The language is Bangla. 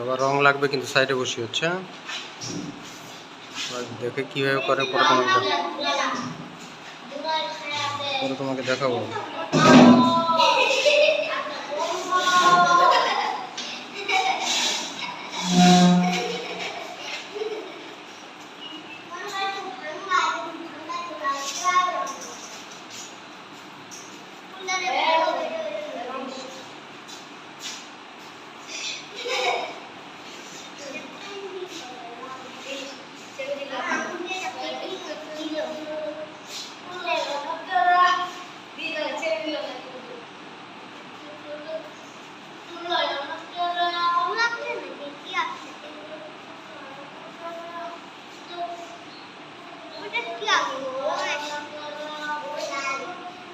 আবার রং লাগবে কিন্তু সাইডে বসি হচ্ছে হ্যাঁ? দেখে কীভাবে করে পরে পরে তোমাকে দেখাবো। Tích.